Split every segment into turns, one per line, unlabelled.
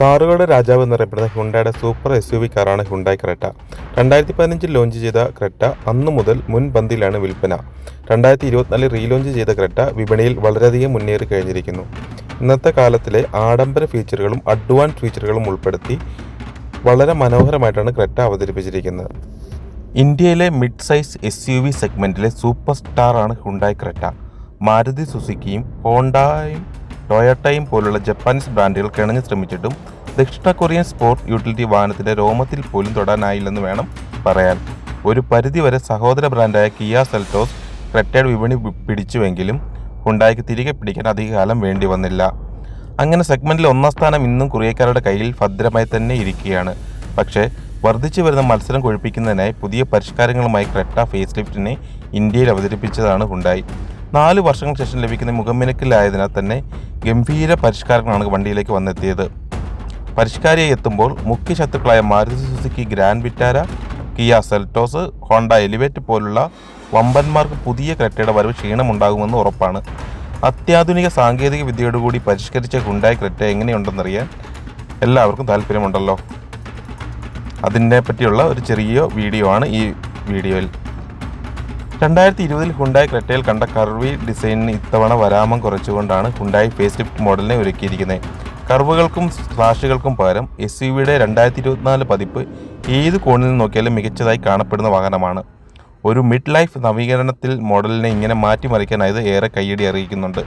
കാറുകളുടെ രാജാവ് എന്നറിയപ്പെടുന്ന ഹുണ്ടായുടെ സൂപ്പർ എസ് യു വി കാറാണ് ഹുണ്ടായി ക്രെറ്റ. രണ്ടായിരത്തി പതിനഞ്ചിൽ ലോഞ്ച് ചെയ്ത ക്രെറ്റ അന്നു മുതൽ മുൻപന്തിയിലാണ് വിൽപ്പന. രണ്ടായിരത്തി ഇരുപത്തിനാലിൽ റീലോഞ്ച് ചെയ്ത ക്രെറ്റ വിപണിയിൽ വളരെയധികം മുന്നേറി കഴിഞ്ഞിരിക്കുന്നു. ഇന്നത്തെ കാലത്തിലെ ആഡംബര ഫീച്ചറുകളും അഡ്വാൻസ് ഫീച്ചറുകളും ഉൾപ്പെടുത്തി വളരെ മനോഹരമായിട്ടാണ് ക്രെറ്റ അവതരിപ്പിച്ചിരിക്കുന്നത്. ഇന്ത്യയിലെ mid size S U V സെഗ്മെന്റിലെ super സ്റ്റാറാണ് ഹുണ്ടായി ക്രെറ്റ. മാരുതി സുസുക്കിയും ഹോണ്ടായും ടൊയട്ടയും പോലുള്ള ജപ്പാനീസ് ബ്രാൻഡുകൾ കിണഞ്ഞു ശ്രമിച്ചിട്ടും ദക്ഷിണ കൊറിയൻ സ്പോർട്ട് യൂട്ടിലിറ്റി വാഹനത്തിന്റെ രോമത്തിൽ പോലും തൊടാനായില്ലെന്ന് വേണം പറയാൻ. ഒരു പരിധിവരെ സഹോദര ബ്രാൻഡായ കിയ സെൽറ്റോസ് ക്രെറ്റേഡ് വിപണി പിടിച്ചുവെങ്കിലും ഹുണ്ടായിക്ക് തിരികെ പിടിക്കാൻ അധികകാലം വേണ്ടി വന്നില്ല. അങ്ങനെ സെഗ്മെന്റിൽ ഒന്നാം സ്ഥാനം ഇന്നും കൊറിയക്കാരുടെ കയ്യിൽ ഭദ്രമായി തന്നെ ഇരിക്കുകയാണ്. പക്ഷേ വർദ്ധിച്ചു വരുന്ന മത്സരം കൊഴിപ്പിക്കുന്നതിനായി പുതിയ പരിഷ്കാരങ്ങളുമായി ക്രെറ്റ ഫേസ് ലിഫ്റ്റിനെ ഇന്ത്യയിൽ അവതരിപ്പിച്ചതാണ് ഹുണ്ടായി. നാല് വർഷങ്ങൾക്ക് ശേഷം ലഭിക്കുന്ന മുഖമിനക്കിലായതിനാൽ തന്നെ ഗംഭീര പരിഷ്കാരങ്ങളാണ് വണ്ടിയിലേക്ക് വന്നെത്തിയത്. പരിഷ്കാരിയായി എത്തുമ്പോൾ മുഖ്യ ശത്രുക്കളായ Maruti Suzuki grand Vitara Kia Seltos Honda Elevate പോലുള്ള വമ്പന്മാർക്ക് പുതിയ ക്രെറ്റയുടെ വരവ് ക്ഷീണമുണ്ടാകുമെന്ന് ഉറപ്പാണ്. അത്യാധുനിക സാങ്കേതിക വിദ്യയോടുകൂടി പരിഷ്കരിച്ച ഹുണ്ടായി ക്രെറ്റ എങ്ങനെയുണ്ടെന്നറിയാൻ എല്ലാവർക്കും താല്പര്യമുണ്ടല്ലോ. അതിനെ പറ്റിയുള്ള ഒരു ചെറിയ വീഡിയോ ആണ് ഈ വീഡിയോയിൽ. രണ്ടായിരത്തി ഇരുപതിൽ ഹുണ്ടായി ക്രെറ്റയിൽ കണ്ട കർവി ഡിസൈനിന് ഇത്തവണ വരാമം കുറച്ചുകൊണ്ടാണ് ഹുണ്ടായി ഫേസ് ലിഫ്റ്റ് മോഡലിനെ ഒരുക്കിയിരിക്കുന്നത്. കർവുകൾക്കും സ്ലാഷുകൾക്കും പകരം എസ് യു വിയുടെ രണ്ടായിരത്തി ഇരുപത്തിനാല് പതിപ്പ് ഏത് കോണിൽ നിന്ന് നോക്കിയാലും മികച്ചതായി കാണപ്പെടുന്ന വാഹനമാണ്. ഒരു മിഡ് ലൈഫ് നവീകരണത്തിൽ മോഡലിനെ ഇങ്ങനെ മാറ്റിമറിക്കാനായത് ഏറെ കയ്യടി അറിയിക്കുന്നുണ്ട്.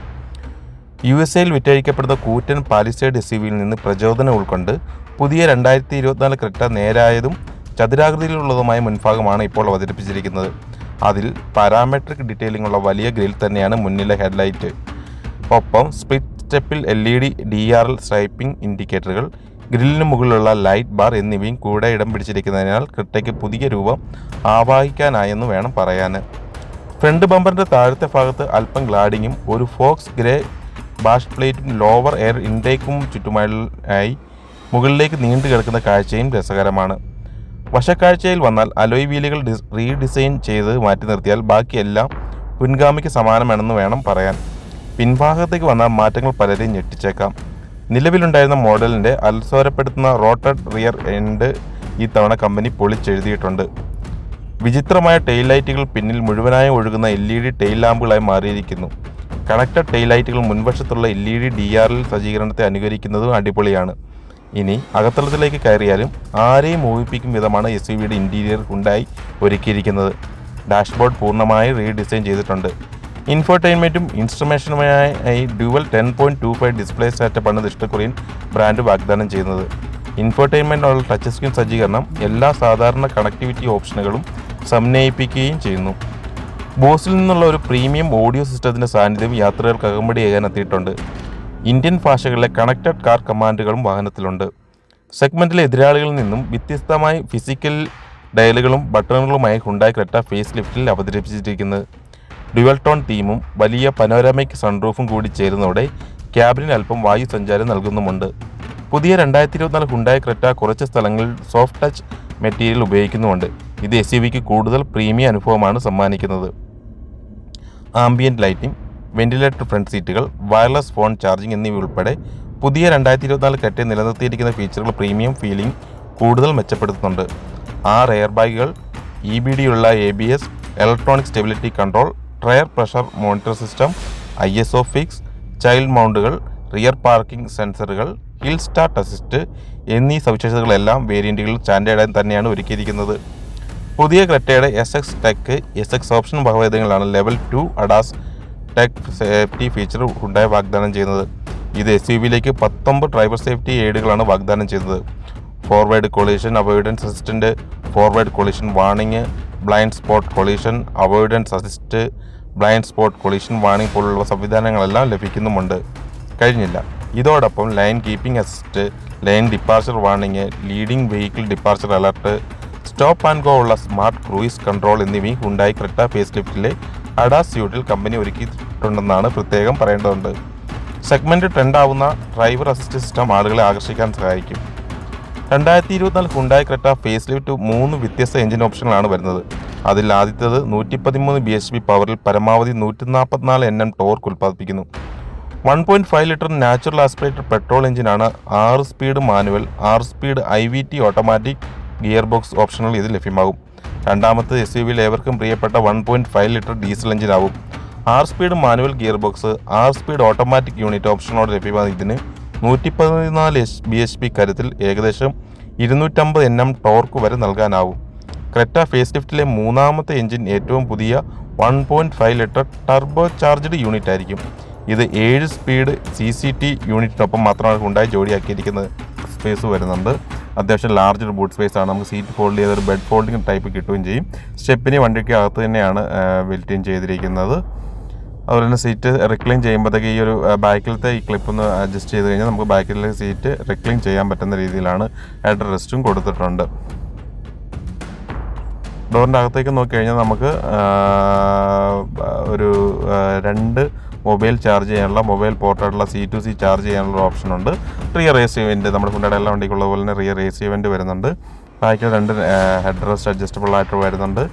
യു എസ് എയിൽ വിറ്റഴിക്കപ്പെടുന്ന കൂറ്റൻ പാലിസേഡ് എസ് വിയിൽ നിന്ന് പ്രചോദനം ഉൾക്കൊണ്ട് പുതിയ രണ്ടായിരത്തി ഇരുപത്തിനാല് ക്രെറ്റ നേരായതും ചതുരാകൃതിയിലുള്ളതുമായ മുൻഭാഗമാണ് ഇപ്പോൾ അവതരിപ്പിച്ചിരിക്കുന്നത്. അതിൽ പാരാമെട്രിക് ഡീറ്റെയിലിംഗ് ഉള്ള വലിയ ഗ്രിൽ തന്നെയാണ് മുന്നിലെ ഹെഡ്ലൈറ്റ്. ഒപ്പം സ്പ്ലിറ്റ് സ്റ്റെപ്പിൽ L E D D R L striping ഇൻഡിക്കേറ്ററുകൾ ഗ്രില്ലിന് മുകളിലുള്ള ലൈറ്റ് ബാർ എന്നിവയും കൂടെ ഇടം പിടിച്ചിരിക്കുന്നതിനാൽ ക്രിട്ടയ്ക്ക് പുതിയ രൂപം ആവാഹിക്കാനായെന്ന് വേണം പറയാൻ. ഫ്രണ്ട് ബമ്പറിന്റെ താഴത്തെ ഭാഗത്ത് അല്പം ഗ്ലാഡിങ്ങും ഒരു ഫോക്സ് ഗ്രേ ബാഷ് പ്ലേറ്റും ലോവർ എയർ ഇൻടേക്കും ചുറ്റുമായി മുകളിലേക്ക് നീണ്ടു കിടക്കുന്ന കാഴ്ചയും രസകരമാണ്. വശക്കാഴ്ചയിൽ വന്നാൽ അലോയ് വീലുകൾ ഡിസ് റീഡിസൈൻ ചെയ്ത് മാറ്റി നിർത്തിയാൽ ബാക്കിയെല്ലാം മുൻഗാമിക്ക് സമാനമാണെന്ന് വേണം പറയാൻ. പിൻഭാഗത്തേക്ക് വന്നാൽ മാറ്റങ്ങൾ പലരെയും ഞെട്ടിച്ചേക്കാം. നിലവിലുണ്ടായിരുന്ന മോഡലിന്റെ അത്സോരപ്പെടുത്തുന്ന റോട്ടഡ് റിയർ എൻഡ് ഈ തവണ കമ്പനി പൊളിച്ചെഴുതിയിട്ടുണ്ട്. വിചിത്രമായ ടെയിൽ ലൈറ്റുകൾ പിന്നിൽ മുഴുവനായി ഒഴുകുന്ന എൽ ഇ ഡി ടെയിൽ ലാമ്പുകളായി മാറിയിരിക്കുന്നു. കണക്റ്റഡ് ടെയിൽ ലൈറ്റുകൾ മുൻവശത്തുള്ള L E D D R L സജ്ജീകരണത്തെ അനുകരിക്കുന്നതും അടിപൊളിയാണ്. ഇനി അകത്തളത്തിലേക്ക് കയറിയാലും ആരെയും മോഹിപ്പിക്കും വിധമാണ് എസ് യു വിയുടെ ഇന്റീരിയർ ഉണ്ടായി ഒരുക്കിയിരിക്കുന്നത്. ഡാഷ്ബോർഡ് പൂർണമായി റീഡിസൈൻ ചെയ്തിട്ടുണ്ട്. ഇൻഫോർടൈൻമെന്റും ഇൻസ്ട്രുമേഷനുമായി dual ten point two five display സെറ്റപ്പാണ് ദക്ഷിണ കൊറിയൻ ബ്രാൻഡ് വാഗ്ദാനം ചെയ്യുന്നത്. ഇൻഫോർടൈൻമെന്റുള്ള ടച്ച് സ്ക്രീൻ സജ്ജീകരണം എല്ലാ സാധാരണ കണക്ടിവിറ്റി ഓപ്ഷനുകളും സമന്വയിപ്പിക്കുകയും ചെയ്യുന്നു. ബോസിൽ നിന്നുള്ള ഒരു പ്രീമിയം ഓഡിയോ സിസ്റ്റത്തിന്റെ സാന്നിധ്യം യാത്രകൾക്ക് അകമ്പടിയേകാൻ എത്തിയിട്ടുണ്ട്. ഇന്ത്യൻ ഭാഷകളിലെ കണക്റ്റഡ് കാർ കമാൻഡുകളും വാഹനത്തിലുണ്ട്. സെഗ്മെന്റിലെ എതിരാളികളിൽ നിന്നും വ്യത്യസ്തമായി ഫിസിക്കൽ ഡയലുകളും ബട്ടണുകളുമായി ഹുണ്ടായി ക്രെറ്റ ഫേസ് ലിഫ്റ്റിൽ അവതരിപ്പിച്ചിരിക്കുന്നത് ഡ്യുവൽ ടോൺ തീമും വലിയ പനോരമിക് സൺറൂഫും കൂടി ചേരുന്നതോടെ ക്യാബിനിൽ അല്പം വായു സഞ്ചാരം നൽകുന്നുമുണ്ട്. പുതിയ രണ്ടായിരത്തി ഇരുപത്തിനാല് ഹുണ്ടായ ക്രെറ്റ കുറച്ച് സ്ഥലങ്ങളിൽ സോഫ്റ്റ് ടച്ച് മെറ്റീരിയൽ ഉപയോഗിക്കുന്നുമുണ്ട്. ഇത് എസ് യു വിക്ക് കൂടുതൽ പ്രീമിയം അനുഭവമാണ് സമ്മാനിക്കുന്നത്. ആംബിയന്റ് ലൈറ്റിംഗ് വെന്റിലേറ്റർ ഫ്രണ്ട് സീറ്റുകൾ വയർലെസ് ഫോൺ ചാർജിംഗ് എന്നിവ ഉൾപ്പെടെ പുതിയ രണ്ടായിരത്തി ഇരുപത്തിനാല് കെട്ടിൽ നിലനിർത്തിയിരിക്കുന്ന ഫീച്ചറുകൾ പ്രീമിയം ഫീലിംഗ് കൂടുതൽ മെച്ചപ്പെടുത്തുന്നുണ്ട്. ആറ് എയർ ബാഗുകൾ ഇ ബി ഡി ഉള്ള A B S electronic stability control tyre pressure monitor system I S O fix child മൗണ്ടുകൾ rear parking സെൻസറുകൾ ഹിൽ സ്റ്റാർട്ട് അസിസ്റ്റ് എന്നീ സവിശേഷതകളെല്ലാം വേരിയന്റുകളിൽ സ്റ്റാൻഡേർഡായി തന്നെയാണ് ഒരുക്കിയിരിക്കുന്നത്. പുതിയ ക്രെറ്റയുടെ S X tech S X option വകഭേദങ്ങളാണ് level two ADAS tech safety feature ഉണ്ടായി വാഗ്ദാനം ചെയ്യുന്നത്. ഇത് എസ് യു വിയിലേക്ക് പത്തൊമ്പത് ഡ്രൈവർ സേഫ്റ്റി എയ്ഡുകളാണ് വാഗ്ദാനം ചെയ്യുന്നത്. Forward collision avoidance assistant forward collision warning blind spot collision avoidance assist blind spot collision warning പോലുള്ള സംവിധാനങ്ങളെല്ലാം ലഭിക്കുന്നുമുണ്ട്. കഴിഞ്ഞില്ല. ഇതോടൊപ്പം lane keeping assist lane departure warning leading vehicle departure alert stop and go ഉള്ള smart cruise control എന്നിവയും ഉണ്ടായി. Creta face ലിഫ്റ്റിലെ ADAS സ്യൂട്ടിൽ കമ്പനി ഒരുക്കിയിട്ടുണ്ടെന്നാണ് പ്രത്യേകം പറയേണ്ടതുണ്ട്. സെഗ്മെന്റ് ട്രെൻഡാവുന്ന ഡ്രൈവർ അസിസ്റ്റ് സിസ്റ്റം ആളുകളെ ആകർഷിക്കാൻ സഹായിക്കും. രണ്ടായിരത്തി ഇരുപത്തിനാല് ഹുണ്ടായി ക്രെറ്റ ഫേസ് ലിഫ്റ്റ് മൂന്ന് വ്യത്യസ്ത എഞ്ചിൻ ഓപ്ഷനുകളാണ് വരുന്നത്. അതിൽ ആദ്യത്തേത് നൂറ്റി പതിമൂന്ന് ബി എച്ച് പി പവറിൽ പരമാവധി നൂറ്റി നാൽപ്പത്തിനാല് N M torque ഉൽപ്പാദിപ്പിക്കുന്നു. One point five litre natural aspirated petrol എഞ്ചിനാണ് ആറ് സ്പീഡ് മാനുവൽ ആറ് speed I V T automatic gear box ഓപ്ഷനുകൾ ഇത് ലഭ്യമാകും. രണ്ടാമത്തെ എസ് യു വിയിൽ ഏവർക്കും പ്രിയപ്പെട്ട one point five litre diesel എഞ്ചിനാവും ആറ് സ്പീഡ് മാനുവൽ ഗിയർ ബോക്സ് ആറ് സ്പീഡ് ഓട്ടോമാറ്റിക് യൂണിറ്റ് ഓപ്ഷനോട് ലഭ്യമാണ് ഇതിന് നൂറ്റി പതിനാല് എസ് ബി എച്ച് പി കരുത്തിൽ ഏകദേശം ഇരുന്നൂറ്റമ്പത് എൻ എം ടോർക്ക് വരെ നൽകാനാവും. ക്രെറ്റ ഫേസ് ലിഫ്റ്റിലെ മൂന്നാമത്തെ എഞ്ചിൻ ഏറ്റവും പുതിയ one point five litre turbo charged unit ആയിരിക്കും. ഇത് ഏഴ് സ്പീഡ് സി സി ടി യൂണിറ്റിനൊപ്പം മാത്രമാണ് ഉണ്ടായി ജോഡിയാക്കിയിരിക്കുന്നത്. സ്പേസ് വരുന്നുണ്ട് അത്യാവശ്യം ലാർജ് ഒരു ബൂട്ട് സ്പേസ് ആണ്. നമുക്ക് സീറ്റ് ഫോൾഡ് ചെയ്ത ഒരു ബെഡ് ഫോൾഡിംഗ് ടൈപ്പ് കിട്ടുകയും ചെയ്യും. സ്റ്റെപ്പിന് വണ്ടിക്ക് അകത്ത് തന്നെയാണ് ബിൽറ്റ് ഇൻ ചെയ്തിരിക്കുന്നത്. അതുപോലെ തന്നെ സീറ്റ് റിക്ലൈൻ ചെയ്യുമ്പോഴത്തേക്ക് ഈ ഒരു ബാക്കിലത്തെ ഈ ക്ലിപ്പ് ഒന്ന് അഡ്ജസ്റ്റ് ചെയ്ത് കഴിഞ്ഞാൽ നമുക്ക് ബാക്കിലെ സീറ്റ് റിക്ലൈൻ ചെയ്യാൻ പറ്റുന്ന രീതിയിലാണ് ഹെഡ് റെസ്റ്റും കൊടുത്തിട്ടുണ്ട്. ഡോറിന്റെ അകത്തേക്ക് നോക്കിക്കഴിഞ്ഞാൽ നമുക്ക് ഒരു രണ്ട് മൊബൈൽ ചാർജ് ചെയ്യാനുള്ള മൊബൈൽ പോർട്ടായിട്ടുള്ള സി ടു സി ചാർജ് ചെയ്യാനുള്ള ഓപ്ഷൻ ഉണ്ട്. റിയർ എ സി ഇവന്റ് നമ്മുടെ ഹുണ്ടയുടെ എല്ലാ വണ്ടിക്കുള്ള പോലെ തന്നെ റിയർ എ സി ഇവന്റ് വരുന്നുണ്ട്. ബാക്കിൽ രണ്ട് ഹെഡ് റെസ്റ്റ് അഡ്ജസ്റ്റബിൾ ആയിട്ട് വരുന്നുണ്ട്.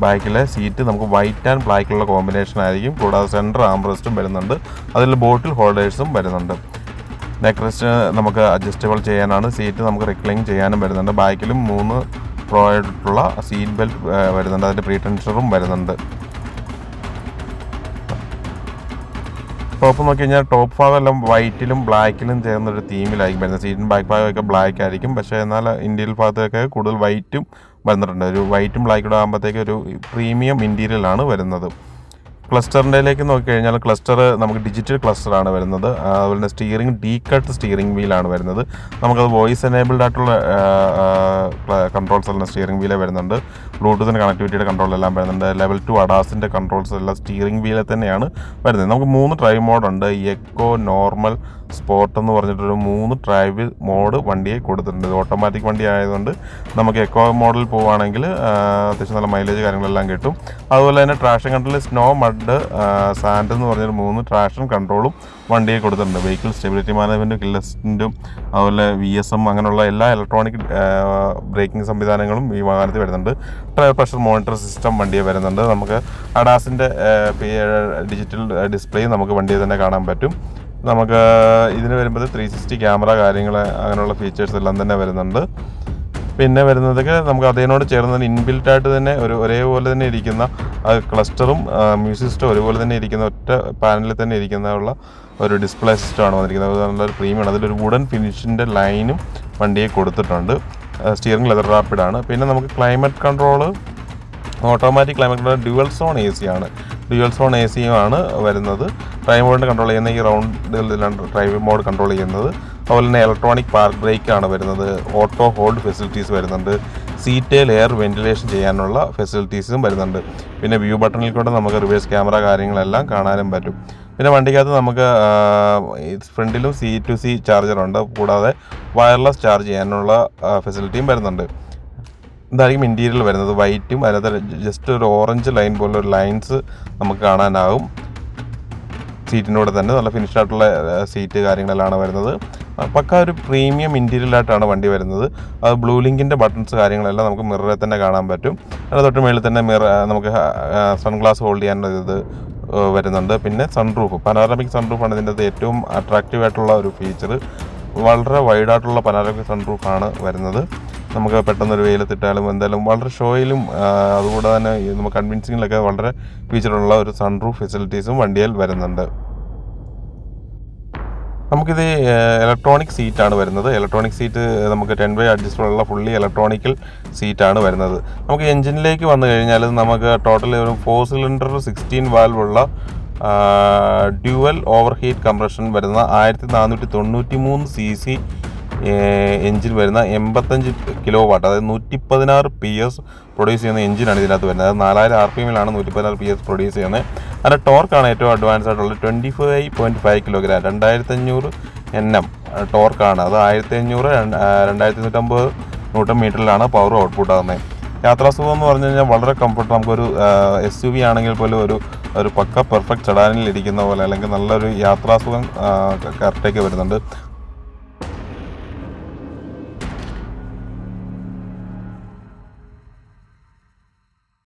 ബാക്കിലെ സീറ്റ് നമുക്ക് വൈറ്റ് ആൻഡ് ബ്ലാക്കിലുള്ള കോമ്പിനേഷൻ ആയിരിക്കും. കൂടാതെ സെന്റർ ആംബ്രസ്റ്റും വരുന്നുണ്ട്. അതിൽ ബോട്ടിൽ ഹോൾഡേഴ്സും വരുന്നുണ്ട്. നെക്ക് റെസ്റ്റ് നമുക്ക് അഡ്ജസ്റ്റബിൾ ചെയ്യാനാണ്. സീറ്റ് നമുക്ക് റിക്ലൈൻ ചെയ്യാനും വരുന്നുണ്ട്. ബാക്കിലും മൂന്ന് പ്രോ ആയിട്ടുള്ള സീറ്റ് ബെൽറ്റ് വരുന്നുണ്ട്. അതിന്റെ പ്രീ ടെൻഷറും വരുന്നുണ്ട്. ടോപ്പ് നോക്കി കഴിഞ്ഞാൽ ടോപ്പ് ഭാഗം എല്ലാം വൈറ്റിലും ബ്ലാക്കിലും ചേർന്നൊരു തീമിലായിരിക്കും വരുന്നത്. സീറ്റിൻ ബാക്ക് ഭാഗമൊക്കെ ബ്ലാക്ക് ആയിരിക്കും. പക്ഷേ എന്നാൽ ഇന്ത്യയിൽ ഭാഗത്തൊക്കെ കൂടുതൽ വൈറ്റും വന്നിട്ടുണ്ട്. ഒരു വൈറ്റും ബ്ലാക്കും ആകുമ്പോഴത്തേക്ക് ഒരു പ്രീമിയം ഇന്റീരിയലാണ് വരുന്നത്. ക്ലസ്റ്ററിന്റെയിലേക്ക് നോക്കിക്കഴിഞ്ഞാൽ ക്ലസ്റ്റർ നമുക്ക് ഡിജിറ്റൽ ക്ലസ്റ്റർ ആണ് വരുന്നത്. അതുപോലെ തന്നെ സ്റ്റിയറിംഗ് ഡീ കട്ട് സ്റ്റിയറിംഗ് വീലാണ് വരുന്നത്. നമുക്കത് വോയിസ് എനേബിൾഡ് ആയിട്ടുള്ള കൺട്രോൾസ് എല്ലാം സ്റ്റിയറിംഗ് വീലേ വരുന്നുണ്ട്. ബ്ലൂടൂത്തിന്റെ കണക്ടിവിറ്റിയുടെ കൺട്രോൾ എല്ലാം വരുന്നുണ്ട്. ലെവൽ ടു അഡാസിന്റെ കൺട്രോൾസ് എല്ലാം സ്റ്റിയറിംഗ് വീലേ തന്നെയാണ് വരുന്നത്. നമുക്ക് മൂന്ന് ഡ്രൈവ് മോഡുണ്ട് എക്കോ നോർമൽ സ്പോർട്ട് എന്ന് പറഞ്ഞിട്ടൊരു മൂന്ന് ഡ്രൈവ് മോഡ് വണ്ടിയെ കൊടുത്തിട്ടുണ്ട്. ഇത് ഓട്ടോമാറ്റിക് വണ്ടി ആയതുകൊണ്ട് നമുക്ക് എക്കോ മോഡൽ പോവുകയാണെങ്കിൽ അത്യാവശ്യം നല്ല മൈലേജ് കാര്യങ്ങളെല്ലാം കിട്ടും. അതുപോലെ തന്നെ traction control snow mud sand എന്ന് പറഞ്ഞൊരു മൂന്ന് ട്രാഷൻ കൺട്രോളും വണ്ടിയെ കൊടുത്തിട്ടുണ്ട്. വെഹിക്കിൾ സ്റ്റെബിലിറ്റി മാനേജ്മെന്റും ക്ലസ്റ്റിന്റും അതുപോലെ വി എസ് എം അങ്ങനെയുള്ള എല്ലാ ഇലക്ട്രോണിക് ബ്രേക്കിംഗ് സംവിധാനങ്ങളും ഈ വാഹനത്തിൽ വരുന്നുണ്ട്. ടയർ പ്രഷർ മോണിറ്റർ സിസ്റ്റം വണ്ടിയെ വരുന്നുണ്ട്. നമുക്ക് അഡാസിന്റെ ഡിജിറ്റൽ ഡിസ്പ്ലേയും നമുക്ക് വണ്ടിയിൽ തന്നെ കാണാൻ പറ്റും. നമുക്ക് ഇതിന് വരുമ്പോൾ ത്രീ സിക്സ്റ്റി ക്യാമറ കാര്യങ്ങൾ അങ്ങനെയുള്ള ഫീച്ചേഴ്സ് എല്ലാം തന്നെ വരുന്നുണ്ട്. പിന്നെ വരുന്നതൊക്കെ നമുക്ക് അതിനോട് ചേർന്ന് ഇൻബിൽറ്റ് ആയിട്ട് തന്നെ ഒരു ഒരേപോലെ തന്നെ ഇരിക്കുന്ന ക്ലസ്റ്ററും മ്യൂസിക് സിസ്റ്റം ഒരുപോലെ തന്നെ ഇരിക്കുന്ന ഒറ്റ പാനലിൽ തന്നെ ഇരിക്കുന്ന ഒരു ഡിസ്പ്ലേ സിസ്റ്റമാണ് വന്നിരിക്കുന്നത്. നല്ലൊരു പ്രീമിയാണ് അതിലൊരു വുഡൻ ഫിനിഷിന്റെ ലൈനും വണ്ടിയെ കൊടുത്തിട്ടുണ്ട്. സ്റ്റിയറിംഗ് ലെതർ റാപ്പിഡാണ് പിന്നെ നമുക്ക് climate control automatic climate control dual zone A C ആണ്. ഡ്യുവൽ സോൺ എ സിയും ആണ് വരുന്നത്. ഡ്രൈവ് മോഡിന് കൺട്രോൾ ചെയ്യുന്ന ഈ റൗണ്ടിലാണ് ഡ്രൈവ് മോഡ് കൺട്രോൾ ചെയ്യുന്നത്. അതുപോലെ തന്നെ ഇലക്ട്രോണിക് പാർക്ക് ബ്രേക്ക് ആണ് വരുന്നത്. ഓട്ടോ ഹോൾഡ് ഫെസിലിറ്റീസ് വരുന്നുണ്ട്. സീറ്റേൽ എയർ വെന്റിലേഷൻ ചെയ്യാനുള്ള ഫെസിലിറ്റീസും വരുന്നുണ്ട്. പിന്നെ വ്യൂ ബട്ടണിൽ കൂടെ നമുക്ക് റിവേഴ്സ് ക്യാമറ കാര്യങ്ങളെല്ലാം കാണാനും പറ്റും. പിന്നെ വണ്ടിക്കകത്ത് നമുക്ക് ഫ്രണ്ടിലും സി ടു സി ചാർജറുണ്ട് കൂടാതെ വയർലെസ് ചാർജ് ചെയ്യാനുള്ള ഫെസിലിറ്റിയും വരുന്നുണ്ട്. ഇതായിരിക്കും ഇന്റീരിയൽ വരുന്നത് വൈറ്റും അതിനകത്ത് ജസ്റ്റ് ഒരു ഓറഞ്ച് ലൈൻ പോലെ ലൈൻസ് നമുക്ക് കാണാനാവും. സീറ്റിനോട് തന്നെ നല്ല ഫിനിഷ്ഡ് ആയിട്ടുള്ള സീറ്റ് കാര്യങ്ങളെല്ലാം വരുന്നത്. പക്ക ഒരു പ്രീമിയം ഇന്റീരിയലായിട്ടാണ് വണ്ടി വരുന്നത്. അത് ബ്ലൂ ലിങ്കിന്റെ ബട്ടൺസ് കാര്യങ്ങളെല്ലാം നമുക്ക് മിററിൽ തന്നെ കാണാൻ പറ്റും. അതിന് തൊട്ട് മേളിൽ തന്നെ മിറ നമുക്ക് സൺഗ്ലാസ് ഹോൾഡ് ചെയ്യാനുള്ള ഇത് വരുന്നുണ്ട്. പിന്നെ സൺറൂഫ് പനാറമിക് സൺറൂഫാണ് ഇതിന്റെ ഏറ്റവും അട്രാക്റ്റീവ് ആയിട്ടുള്ള ഒരു ഫീച്ചർ വളരെ വൈഡായിട്ടുള്ള പനാറമിക് സൺറൂഫാണ് വരുന്നത്. നമുക്ക് പെട്ടെന്നൊരു വെയിലത്തിട്ടാലും എന്തായാലും വളരെ ഷോയിലും അതുകൂടെ തന്നെ നമുക്ക് കൺവിൻസിങ്ങിലൊക്കെ വളരെ ഫീച്ചറുള്ള ഒരു സൺറൂഫ് ഫെസിലിറ്റീസും വണ്ടിയിൽ വരുന്നുണ്ട്. നമുക്കിത് ഇലക്ട്രോണിക് സീറ്റാണ് വരുന്നത്. ഇലക്ട്രോണിക് സീറ്റ് നമുക്ക് ടെൻ ബൈ അഡ്ജസ്റ്റബിളുള്ള ഫുള്ളി ഇലക്ട്രോണിക്കൽ സീറ്റാണ് വരുന്നത്. നമുക്ക് എഞ്ചിനിലേക്ക് വന്നു കഴിഞ്ഞാൽ നമുക്ക് ടോട്ടൽ ഒരു ഫോർ സിലിണ്ടർ സിക്സ്റ്റീൻ വാൽവുള്ള ഡ്യുവൽ ഓവർ ഹീറ്റ് കംപ്രഷൻ വരുന്ന ആയിരത്തി നാനൂറ്റി തൊണ്ണൂറ്റി മൂന്ന് സി സി എഞ്ചിൻ വരുന്ന എൺപത്തഞ്ച് കിലോ വാട്ട് അതായത് നൂറ്റി പതിനാറ് പി എസ് പ്രൊഡ്യൂസ് ചെയ്യുന്ന എഞ്ചിനാണ് ഇതിനകത്ത് വരുന്നത്. അതായത് നാലായിരം ആർ പി എമ്മിലാണ് നൂറ്റി പതിനാറ് പി എസ് പ്രൊഡ്യൂസ് ചെയ്യുന്നത് അതിന്റെ ടോർക്കാണ് ഏറ്റവും അഡ്വാൻസ് ആയിട്ടുള്ളത്. Twenty five point five kilogram രണ്ടായിരത്തി അഞ്ഞൂറ് എൻ എം ടോർക്കാണ് അത് ആയിരത്തി അഞ്ഞൂറ് രണ്ടായിരത്തി നൂറ്റമ്പത് നൂറ്റം മീറ്ററിലാണ് പവർ ഔട്ട്പുട്ട് ആകുന്നത്. യാത്രാസുഖം എന്ന് പറഞ്ഞു കഴിഞ്ഞാൽ വളരെ കംഫർട്ട് നമുക്കൊരു എസ് യു വി ആണെങ്കിൽ പോലും ഒരു ഒരു പക്ക പെർഫെക്റ്റ് ചടാനിൽ ഇരിക്കുന്ന പോലെ അല്ലെങ്കിൽ നല്ലൊരു യാത്രാസുഖം കറക്റ്റേക്ക് വരുന്നുണ്ട്.